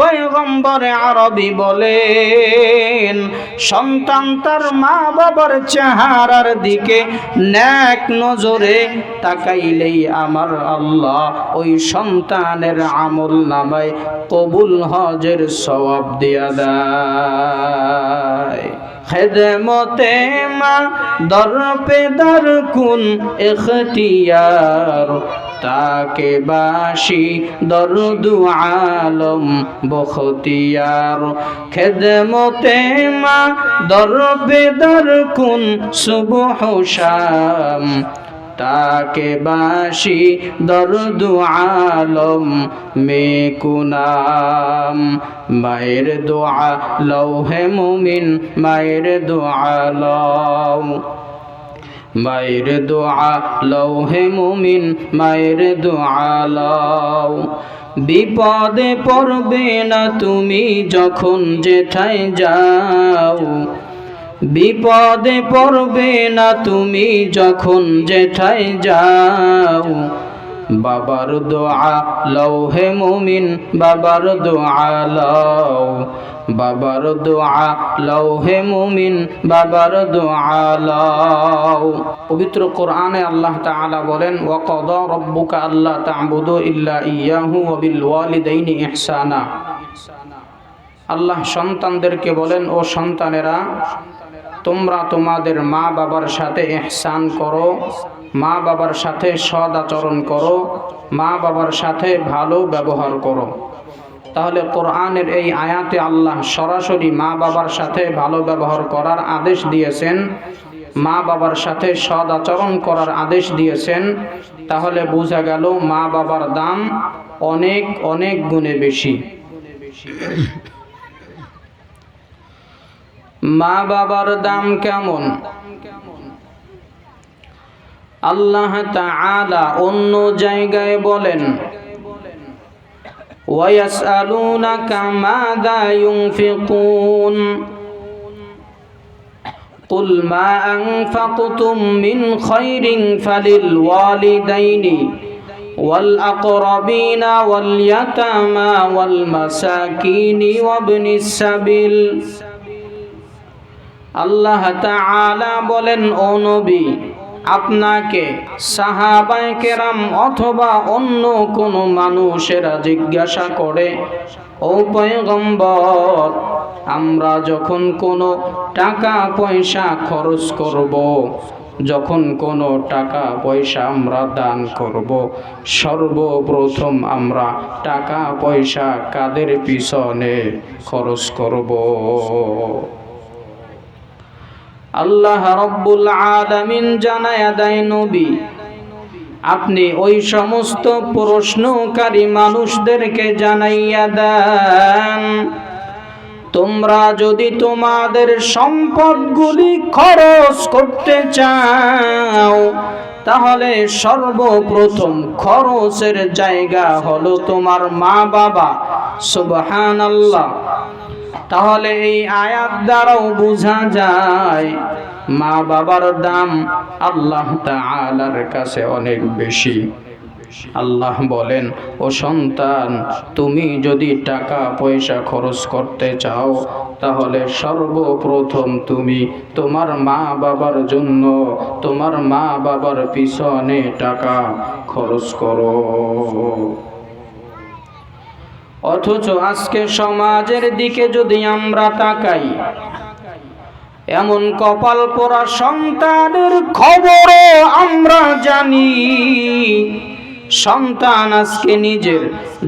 পয়গম্বরে আরবি বলেন, সন্তান তার মা বাবার চেহারার দিকে ন্যাক নজরে তাকাইলেই আমার আল্লাহ ওই সন্তানের আমল নামায় কবুল হজের সবাব দিয়া দেয়। খেদমতে মা দর পে কুন এখতিয়ার তাকে বাসি দরদু আলম বখতিয়ার। খেদমতে মা দর পে দর কুন সুবহ শাম। তাকে বাসি দরদু আলম মে কুনাম মায়ের দোয়া লৌহে মুমিন, মায়ের দোয়া মায়ের দোয়া হে মুমিন, মায়ের দোয়া লও। বিপদে পড়বে না তুমি যখন জেঠায় যাও। বিপদে পড়বে না তুমি যখন জেঠাই যাও। বাবার দোয়া লৌহে মুমিন, বাবার দোয়া লও। বাবার দোয়া লৌহে মুমিন, বাবার দোয়া লও। পবিত্র কোরআনে আল্লাহ তাআলা বলেন, ওয়াকাদা রব্বুকা আল্লাহ তা'বুদু ইল্লা ইয়াহু ওয়া বিল ওয়ালিদাইনি ইহসানা। আল্লাহ সন্তানদেরকে বলেন, ও সন্তানেরা, তোমরা তোমাদের মা বাবার সাথে এহসান করো। মা বাবার সাথে সদ আচরণ করো, মা বাবার সাথে ভালো ব্যবহার করো। তাহলে কোরআনের এই আয়াতে আল্লাহ সরাসরি মা বাবার সাথে ভালো ব্যবহার করার আদেশ দিয়েছেন, মা বাবার সাথে সদ আচরণ করার আদেশ দিয়েছেন, তাহলে বোঝা গেল মা বাবার দাম অনেক অনেক গুণে বেশি। মা বাবার দাম কেমন? আল্লাহ তাআলা অন্য জায়গায় বলেন ويسألونك ماذا ينفقون قل ما أنفقتم من خير فللوالدين والأقربين واليتامى والمساكين وابن السبيل আল্লাহ তাআলা বলেন ও নবী আপনাকে সাহাবায়ে কেরাম অথবা অন্য কোনো মানুষেরা জিজ্ঞাসা করে, ও পয়গম্বর, আমরা যখন কোনো টাকা পয়সা খরচ করব, যখন কোনো টাকা পয়সা আমরা দান করব, সর্বপ্রথম আমরা টাকা পয়সা কাদের পিছনে খরচ করব? আল্লাহ রব্বুল আলামিন জানায় দেয় নবী, আপনি ওই সমস্ত প্রশ্নকারী মানুষদেরকে জানাইয়া দেন। তোমরা যদি তোমাদের সম্পদগুলি খরচ করতে চাও, তাহলে সর্বপ্রথম খরচের জায়গা হলো তোমার মা বাবা সুবহানাল্লাহ। তাহলে এই আয়াত দ্বারাও বোঝা যায় মা বাবার দাম আল্লাহ তাআলার কাছে অনেক বেশি। আল্লাহ বলেন, ও সন্তান, তুমি যদি টাকা পয়সা খরচ করতে চাও, তাহলে সর্বপ্রথম তুমি তোমার মা বাবার জন্য, তোমার মা বাবার পিছনে টাকা খরচ করো। অথচ আজকে সমাজের দিকে যদি আমরা তাকাই, এমন কপাল পরা সন্তানের খবরও আমরা জানি, সন্তান আজকে নিজের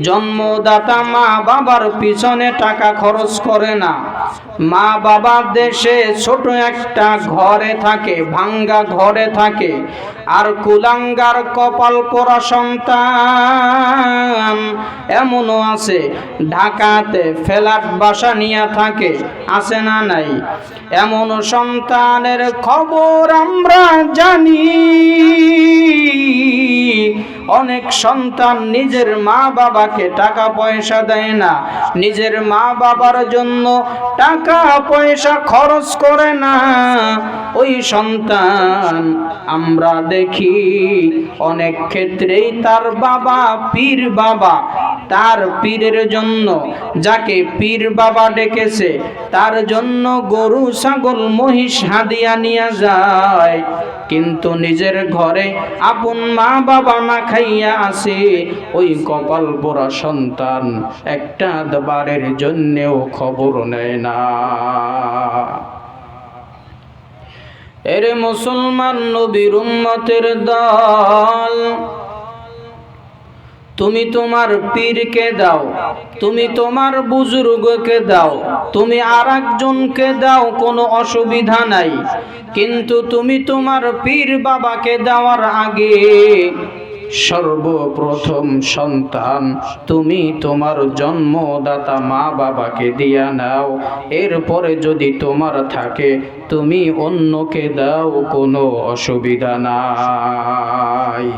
জন্মদাতা মা বাবার পিছনে টাকা খরচ করে না। মা বাবার দেশে ছোট একটা ঘরে থাকে, ভাঙ্গা ঘরে থাকে। আর কুলাঙ্গার কপাল পরা সন্তান এমনও আছে, ঢাকাতে ফ্ল্যাট বাসা নিয়ে থাকে, আছে না নাই? এমন সন্তানের খবর আমরা জানি। অনেক সন্তান নিজের মা বাবাকে টাকা পয়সা দেয় না, নিজের মা বাবার জন্য টাকা টাকা পয়সা খরচ করে না। ওই সন্তান আমরা দেখি অনেক ক্ষেত্রেই তার বাবা পীর বাবা তার পীরের জন্য, যাকে পীর বাবা ডেকেছে, তার জন্য গরু, ছাগল, মহিষ হাদিয়া নিয়ে যায়। কিন্তু নিজের ঘরে আপন মা বাবা না খাইয়া আসে ওই কপাল পোড়া সন্তান একটা বারের জন্যেও খবর নেয় না। এরে মুসলমান নবীর উম্মতের দল তুমি তোমার পীরকে দাও, তুমি তোমার বুজুর্গকে দাও, তুমি আর একজনকে দাও, কোনো অসুবিধা নাই। কিন্তু তুমি তোমার পীর বাবাকে দেওয়ার আগে সর্বপ্রথম সন্তান তুমি তোমার জন্মদাতা মা বাবাকে দিয়া নাও। এরপরে যদি তোমার থাকে, তুমি অন্যকে দাও, কোনো অসুবিধা নাই।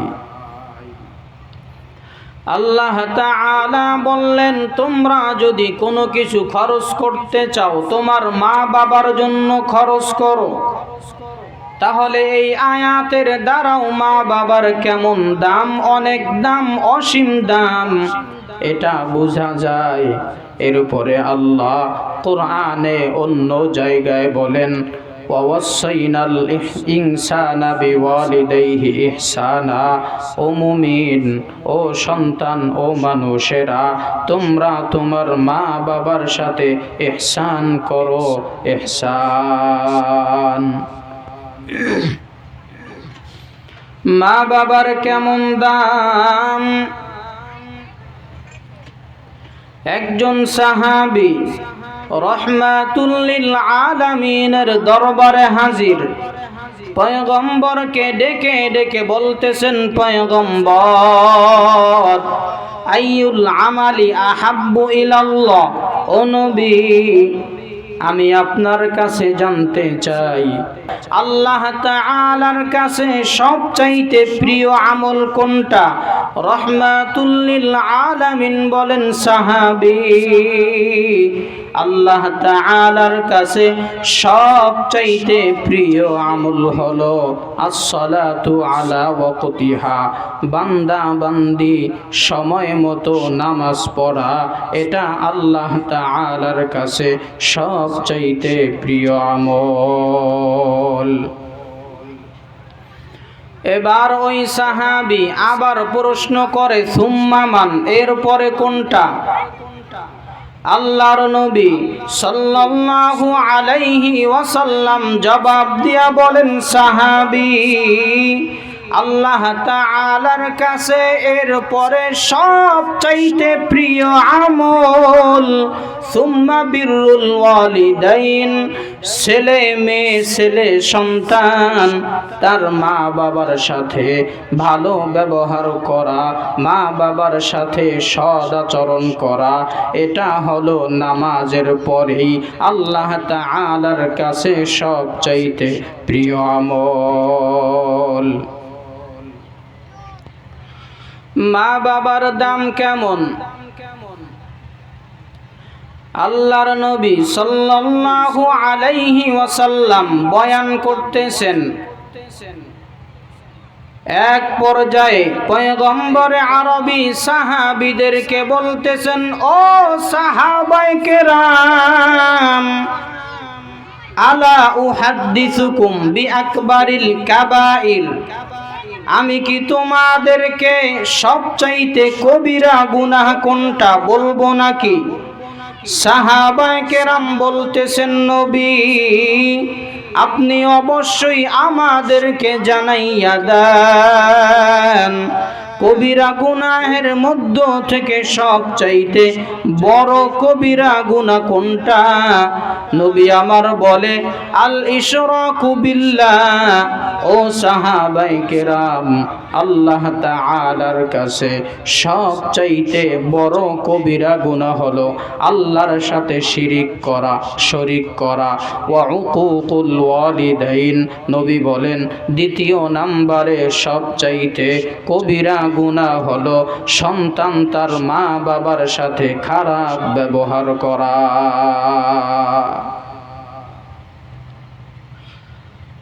আল্লাহ তাআলা বললেন, তোমরা যদি কোনো কিছু খরচ করতে চাও, তোমার মা বাবার জন্য খরচ করো। তাহলে এই আয়াতের দ্বারাও মা বাবার কেমন দাম? অনেক দাম, অসীম দাম। এটা বোঝা যায়। এর উপরে আল্লাহ কোরআনে অন্য জায়গায় বলেন ووصينا الإنسان بوالديه إحسانا ও মুমিন ও সন্তান ও মানুষেরা তোমরা তোমার মা বাবার সাথে ইহসান করো ইহসান মা বাবার কেমন দাম একজন সাহাবি দরবারে হাজির। ডেকে ডেকে বলতেছেন ইলাল্লাহ। আমি আপনার কাছে জানতে চাই, আল্লাহ তাআলার কাছে সবচাইতে প্রিয় আমল কোনটা? রহমাতুল্লিল আলামিন বলেন, সাহাবী। আল্লাহ তাআলার কাছে সবচাইতে প্রিয় আমল হলো আসসালাতু আলা ওয়াক্তিহা বান্দা বান্দি সময় মতো নামাজ পড়া। এটা আল্লাহ তাআলার কাছে সবচাইতে প্রিয় আমল। এবার ওই সাহাবি আবার প্রশ্ন করে সুম্মামান এরপরে কোনটা? আল্লাহর নবী সাল্লাল্লাহু আলাইহি ওয়াসাল্লাম জবাব দিয়া বলেন সাহাবী আল্লাহ তাআলার কাছে এর পরে সব চাইতে প্রিয় আমল, সুম্মা বিরুল ওয়ালিদাইন, ছেলে মেয়ে, ছেলে সন্তান, তার মা বাবার সাথে ভালো ব্যবহার করা, মা বাবার সাথে সদ আচরণ করা, এটা হলো নামাজের পরেই আল্লাহ তাআলার কাছে সব চাইতে প্রিয় আমল। মা বাবার দাম কেমন? আল্লাহর নবী সাল্লাল্লাহু আলাইহি ওয়াসাল্লাম বয়ান করতেছেন, এক পর্যায়ে পয়গম্বরে আরবি সাহাবিদেরকে বলতেছেন, ও সাহাবায়ে রাম আলা উহাদ্দিসুকুম বিআকবারিল কাবাইর আমি কি তোমাদেরকে সবচাইতে কবিরা গুনাহ কোনটা বলব নাকি? সাহাবায় কেরাম বলতেছেন, নবী, আপনি অবশ্যই আমাদেরকে জানাইয়া দেন। কবিরা গুনাহের মধ্য থেকে সব চাইতে বড় কবিরা গুনা কোনটা? নবী আমার বলে, আল ইশরাকু বিল্লাহ। ও সাহাবাই কেরাম, আল্লাহ তাআলার কাছে সব চাইতে বড় কবিরা গুনাহ হলো আল্লাহর সাথে শিরিক করা, শরিক করা। ওয়া উকুকুল ওয়ালিদাইন। নবী বলেন, দ্বিতীয় নাম্বারে সব চাইতে কবিরা গুণা হলো সন্তান তার মা বাবার সাথে খারাপ ব্যবহার করা।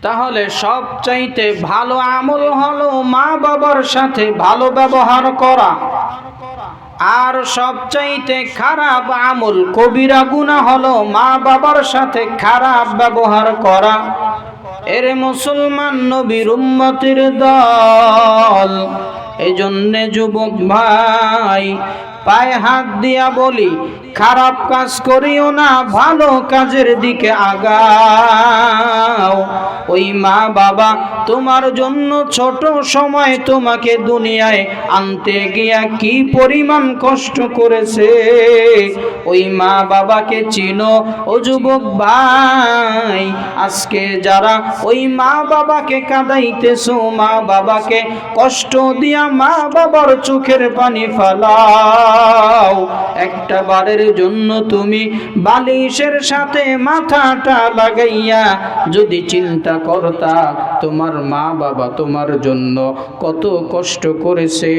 তাহলে সবচাইতে ভালো আমল হলো মা বাবার সাথে ভালো ব্যবহার করা। আর সবচাইতে খারাপ আমল কবিরা গুণা হলো মা বাবার সাথে খারাপ ব্যবহার করা। এর মুসলমান নবীর উম্মতির দল এই জন্যে যুবক ভাই পায়ে হাত দিয়া বলি খারাপ কাজ করিও না, ভালো কাজের দিকে আগাও। ওই মা বাবা, তোমার জন্য ছোট সময় তোমাকে দুনিয়ায় আনতে গিয়া কি পরিমাণ কষ্ট করেছে? ওই মা বাবাকে চিনো, ও যুবক ভাই, আজকে যারা ওই মা বাবাকে কাঁদাইতেছো, মা বাবাকে কষ্ট দিয়া মা বাবার চোখের পানি ফালাও। একটা বারের জন্য তুমি বালিশের সাথে মাথাটা লাগাইয়া যদি চিন্তা করতা, তোমার মা বাবা তোমার জন্য কত কষ্ট করেছে,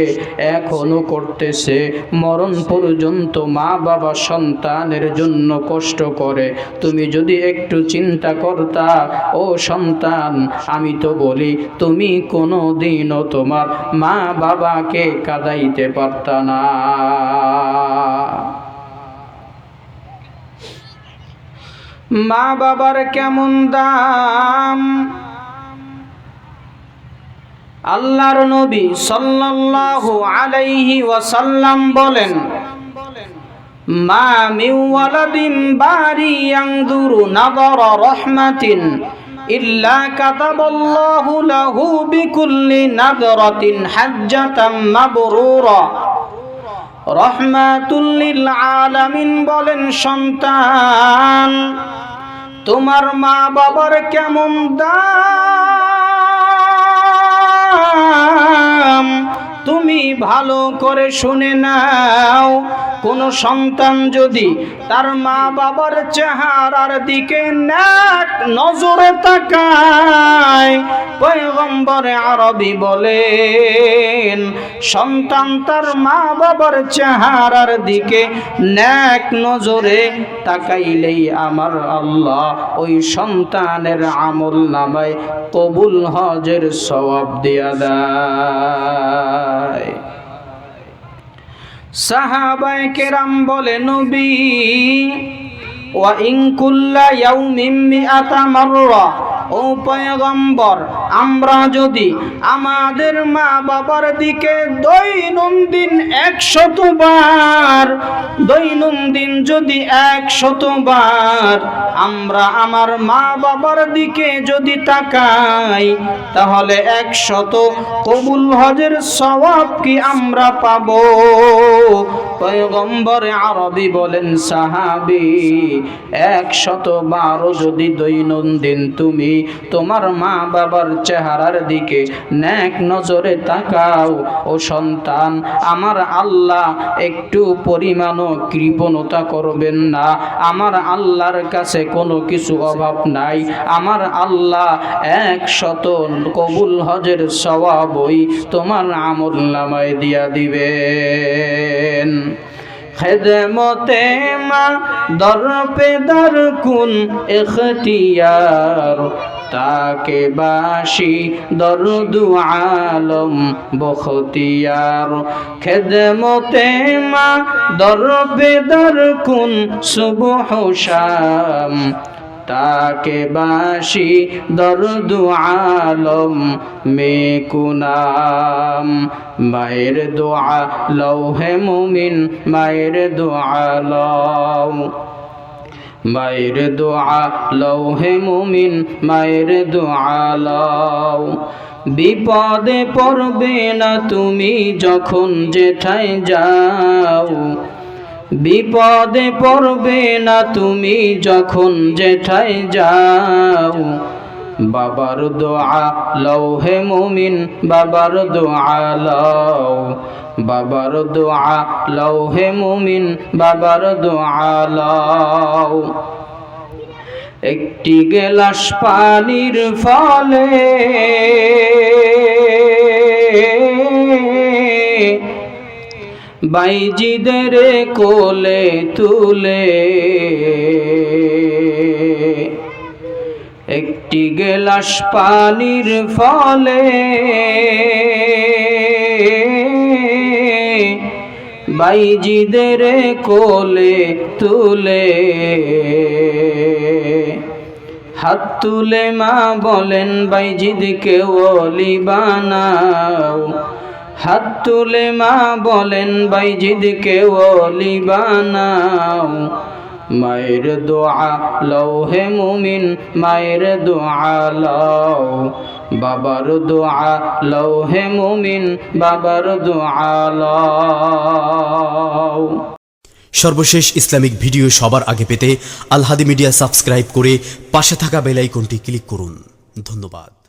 এখনও করতেছে। মরণ পর্যন্ত মা বাবা সন্তানের জন্য কষ্ট করে। তুমি যদি একটু চিন্তা করতা, ও সন্তান, আমি তো বলি, তুমি কোনো দিনও তোমার মা বাবাকে কাদাইতে পারতা না। মা বাবার কেমন দাম? আল্লাহর নবী সাল্লাল্লাহু আলাইহি ওয়াসাল্লাম বলেন, মা মিন ওয়ালাদিন বারি ইয়ানদুরু নাযারা রাহমাতিন ইল্লা কাতাবাল্লাহু লাহু বিকুল্লি নাযরাতিন হাজ্জাতাম মাবরুরা। রহমাতুল লিল আলামিন বলেন, সন্তান তোমার মা বাবার কেমন দাম? তুমি ভালো করে শুনে নাও। কোন সন্তান যদি তার মা বাবার চেহারার দিকে নাক নজরে তাকায়, পয়গম্বরে আরবি বলেন, সন্তান তার মা বাবার চেহারার দিকে ন্যাক নজরে তাকাইলেই আমার আল্লাহ ওই সন্তানের আমল নামায় কবুল হজের সবাব দিয়া দেয়। সাহাবায়ে কেরাম বলে নবী ওয়া ইন কুল্লা ইয়াউমিন মিআতা মাররা ও পয়গম্বর আমরা যদি আমাদের মা বাবার দিকে দৈনন্দিন একশতবার দৈনন্দিন যদি একশতবার আমরা আমার মা বাবার দিকে যদি তাকাই, তাহলে একশত কবুল হজের স্বভাব কি আমরা পাব? পয়গম্বরে আরবি বলেন, সাহাবি, একশত বারো যদি দৈনন্দিন তুমি তোমার মা বাবার চেহারার দিকে ন্যাক নজরে তাকাও। ও সন্তান, আমার আল্লাহ একটু পরিমাণও কৃপণতা করবেন না। আমার আল্লাহর কাছে কোনো কিছু অভাব নাই। আমার আল্লাহ একশত কবুল হজের স্বভাবই তোমার আমল নামায় দিয়া দিবেন। খেদমতে মা দর পে দর কুন এখতিয়ার তাকে বাসি, দরদু আলম, বখতিয়ার। খেদমতে মা দর পে দর কুন, সুবহ শাম। তাকে বাসি, দরদু আলম মে কুনাম মায়ের দোয়া লৌহে মুমিন, মায়ের দোয়া লও। মায়ের দোয়া হে মুমিন, মায়ের দোয়া লও। বিপদে পড়বে না তুমি যখন জেঠাই যাও। বিপদে পড়বে না তুমি যখন জেঠাই যাও। বাবার দোয়া লৌহে মুমিন, বাবার দোয়া লও। বাবার দোয়া লৌহে মুমিন, বাবার দোয়া লও। একটি গেলাস পানির ফলে বাইজিদের কোলে তুলে একটি গেলাস পানির ফলে বাইজিদের কোলে তুলে হাত তুলে মা বলেন, বাইজিদকে ওলি বানাও। হাত তুলে মা বলেন, বাইজিদকে ওলি বানাও। মায়ের দোয়া লও হে মুমিন, মায়ের দোয়া লও। বাবার দোয়া লও হে মুমিন, বাবার দোয়া লও। সর্বশেষ ইসলামিক ভিডিও সবার আগে পেতে আলহাদি মিডিয়া সাবস্ক্রাইব করে পাশে থাকা বেল আইকনটি ক্লিক করুন। ধন্যবাদ।